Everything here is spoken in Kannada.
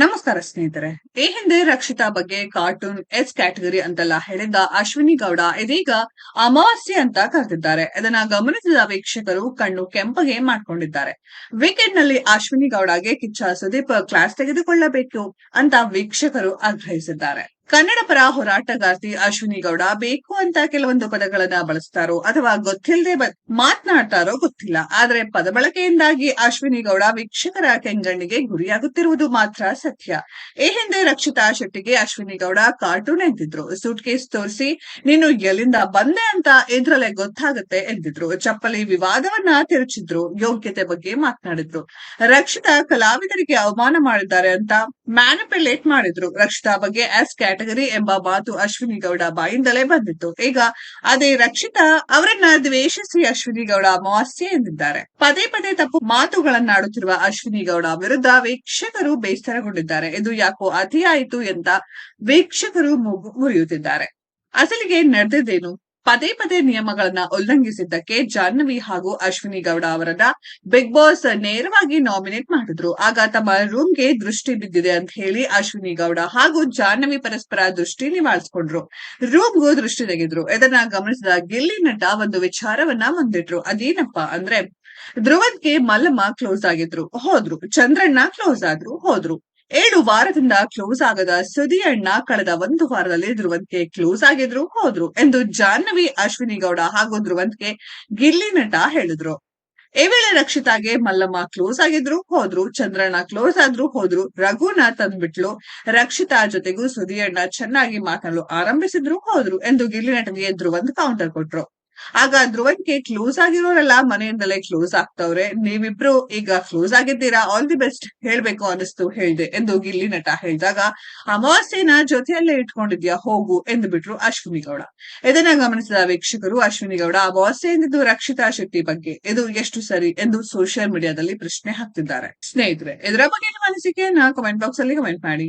ನಮಸ್ಕಾರ ಸ್ನೇಹಿತರೆ. ಈ ಹಿಂದೆ ರಕ್ಷಿತಾ ಬಗ್ಗೆ ಕಾರ್ಟೂನ್ ಎಸ್ ಕ್ಯಾಟಗರಿ ಅಂತೆಲ್ಲ ಹೇಳಿದ್ದ ಅಶ್ವಿನಿ ಗೌಡ ಇದೀಗ ಅಮಾವಾಸ್ಯೆ ಅಂತ ಕರೆದಿದ್ದಾರೆ. ಇದನ್ನ ಗಮನಿಸಿದ ವೀಕ್ಷಕರು ಕಣ್ಣು ಕೆಂಪಗೆ ಮಾಡ್ಕೊಂಡಿದ್ದಾರೆ. ವೀಕೆಂಡ್ನಲ್ಲಿ ಅಶ್ವಿನಿ ಗೌಡಗೆ ಕಿಚ್ಚ ಸುದೀಪ್ ಕ್ಲಾಸ್ ತೆಗೆದುಕೊಳ್ಳಬೇಕು ಅಂತ ವೀಕ್ಷಕರು ಆಗ್ರಹಿಸಿದ್ದಾರೆ. ಕನ್ನಡ ಪರ ಹೋರಾಟಗಾರ್ತಿ ಅಶ್ವಿನಿ ಗೌಡ ಬೇಕು ಅಂತ ಕೆಲವೊಂದು ಪದಗಳನ್ನ ಬಳಸ್ತಾರೋ ಅಥವಾ ಗೊತ್ತಿಲ್ಲದೆ ಮಾತನಾಡ್ತಾರೋ ಗೊತ್ತಿಲ್ಲ. ಆದರೆ ಪದ ಬಳಕೆಯಿಂದಾಗಿ ಅಶ್ವಿನಿ ಗೌಡ ವೀಕ್ಷಕರ ಕೆಂಗಣ್ಣಿಗೆ ಗುರಿಯಾಗುತ್ತಿರುವುದು ಮಾತ್ರ ಸತ್ಯ. ಈ ಹಿಂದೆ ರಕ್ಷಿತಾ ಶೆಟ್ಟಿಗೆ ಅಶ್ವಿನಿ ಗೌಡ ಕಾರ್ಟೂನ್ ಎಂದಿದ್ರು ಸೂಟ್ ಕೇಸ್ ತೋರಿಸಿ, ನೀನು ಎಲ್ಲಿಂದ ಬಂದೆ ಅಂತ ಇದ್ರಲ್ಲೇ ಗೊತ್ತಾಗುತ್ತೆ ಎಂದಿದ್ರು. ಚಪ್ಪಲಿ ವಿವಾದವನ್ನ ತಿರುಚಿದ್ರು. ಯೋಗ್ಯತೆ ಬಗ್ಗೆ ಮಾತನಾಡಿದ್ರು. ರಕ್ಷಿತಾ ಕಲಾವಿದರಿಗೆ ಅವಮಾನ ಮಾಡಿದ್ದಾರೆ ಅಂತ ಮ್ಯಾನಿಪ್ಯುಲೇಟ್ ಮಾಡಿದ್ರು. ರಕ್ಷಿತಾ ಬಗ್ಗೆ ಎಸ್ ಕ್ಯಾಟಗರಿ ಎಂಬ ಮಾತು ಅಶ್ವಿನಿ ಗೌಡ ಬಾಯಿಂದಲೇ ಬಂದಿತ್ತು. ಈಗ ಅದೇ ರಕ್ಷಿತಾ ಅವರನ್ನ ದ್ವೇಷಿಸಿ ಅಶ್ವಿನಿ ಗೌಡ ಅಮಾವಾಸ್ಯೆ ಎಂದಿದ್ದಾರೆ. ಪದೇ ಪದೇ ತಪ್ಪು ಮಾತುಗಳನ್ನಾಡುತ್ತಿರುವ ಅಶ್ವಿನಿ ಗೌಡ ವಿರುದ್ಧ ವೀಕ್ಷಕರು ಬೇಸರಗೊಂಡಿದ್ದಾರೆ. ಇದು ಯಾಕೋ ಅತಿಯಾಯಿತು ಅಂತ ವೀಕ್ಷಕರು ಮುರಿಯುತ್ತಿದ್ದಾರೆ. ಅಸಲಿಗೆ ನಡೆದಿದ್ದೇನು? ಪದೇ ಪದೇ ನಿಯಮಗಳನ್ನ ಉಲ್ಲಂಘಿಸಿದ್ದಕ್ಕೆ ಜಾಹ್ನವಿ ಹಾಗೂ ಅಶ್ವಿನಿ ಗೌಡ ಅವರನ್ನ ಬಿಗ್ ಬಾಸ್ ನೇರವಾಗಿ ನಾಮಿನೇಟ್ ಮಾಡಿದ್ರು. ಆಗ ತಮ್ಮ ರೂಮ್ಗೆ ದೃಷ್ಟಿ ಬಿದ್ದಿದೆ ಅಂತ ಹೇಳಿ ಅಶ್ವಿನಿ ಗೌಡ ಹಾಗೂ ಜಾಹ್ನವಿ ಪರಸ್ಪರ ದೃಷ್ಟಿ ನಿವಾರಿಸಿಕೊಂಡ್ರು ರೂಮ್ಗೂ ದೃಷ್ಟಿ ತೆಗೆದ್ರು. ಇದನ್ನ ಗಮನಿಸಿದ ಗಿಲ್ಲಿ ನಟ ಒಂದು ವಿಚಾರವನ್ನ ಮುಂದಿಟ್ರು ಅದೇನಪ್ಪಾ ಅಂದ್ರೆ ಧ್ರುವನ್ಗೆ ಮಲ್ಲಮ್ಮ ಕ್ಲೋಸ್ ಆಗಿದ್ರು. ಹೋದ್ರು. ಚಂದ್ರಣ್ಣ ಕ್ಲೋಸ್ ಆದ್ರು. ಹೋದ್ರು. ಏಳು ವಾರದಿಂದ ಕ್ಲೋಸ್ ಆಗದ ಸುದಿಯಣ್ಣ ಕಳೆದ ಒಂದು ವಾರದಲ್ಲಿ ಧ್ರುವಂತ್ಗೆ ಕ್ಲೋಸ್ ಆಗಿದ್ರು, ಹೋದ್ರು ಎಂದು ಜಾಹ್ನವಿ ಅಶ್ವಿನಿ ಗೌಡ ಹಾಗೂ ಧ್ರುವಂತ್ಗೆ ಗಿಲ್ಲಿ ನಟ ಹೇಳಿದ್ರು. ಈ ವೇಳೆ ರಕ್ಷಿತಾಗೆ ಮಲ್ಲಮ್ಮ ಕ್ಲೋಸ್ ಆಗಿದ್ರು, ಹೋದ್ರು, ಚಂದ್ರಣ್ಣ ಕ್ಲೋಸ್ ಆದ್ರು, ಹೋದ್ರು ರಘುನ ತಂದ್ಬಿಟ್ಲು ರಕ್ಷಿತಾ ಜೊತೆಗೂ ಸುದಿಯಣ್ಣ ಚೆನ್ನಾಗಿ ಮಾತನಾಡಲು ಆರಂಭಿಸಿದ್ರು, ಹೋದ್ರು ಎಂದು ಗಿಲ್ಲಿ ನಟನಿಗೆ ಧ್ರುವಂತ್ ಕೌಂಟರ್ ಕೊಟ್ರು. ಆಗ ಧ್ರುವನ್ಗೆ ಕ್ಲೋಸ್ ಆಗಿರೋರೆಲ್ಲ ಮನೆಯಿಂದಲೇ ಕ್ಲೋಸ್ ಆಗ್ತವ್ರೆ. ನೀವಿಬ್ರು ಈಗ ಕ್ಲೋಸ್ ಆಗಿದ್ದೀರಾ? ಆಲ್ ದಿ ಬೆಸ್ಟ್ ಹೇಳ್ಬೇಕು ಅನಿಸ್ತು ಹೇಳ್ದೆ ಎಂದು ಗಿಲ್ಲಿ ನಟ ಹೇಳಿದಾಗ, ಅಮಾವಾಸ್ಯೆನ ಜೊತೆಯಲ್ಲೇ ಇಟ್ಕೊಂಡಿದ್ಯಾ? ಹೋಗು, ಎಂದು ಬಿಟ್ರು ಅಶ್ವಿನಿ ಗೌಡ. ಇದನ್ನ ಗಮನಿಸಿದ ವೀಕ್ಷಕರು, ಅಶ್ವಿನಿ ಗೌಡ ಅಮಾವಾಸ್ಯೆ ಎಂದಿದ್ದು ರಕ್ಷಿತಾ ಶೆಟ್ಟಿ ಬಗ್ಗೆ ಇದು ಎಷ್ಟು ಸರಿ? ಎಂದು ಸೋಷಿಯಲ್ ಮೀಡಿಯಾದಲ್ಲಿ ಪ್ರಶ್ನೆ ಹಾಕ್ತಿದ್ದಾರೆ. ಸ್ನೇಹಿತರೆ, ಇದರ ಬಗ್ಗೆ ನಿಮ್ಮ ಅನಿಸಿಕೆಯನ್ನ ಕಮೆಂಟ್ ಬಾಕ್ಸ್ ಅಲ್ಲಿ ಕಮೆಂಟ್ ಮಾಡಿ.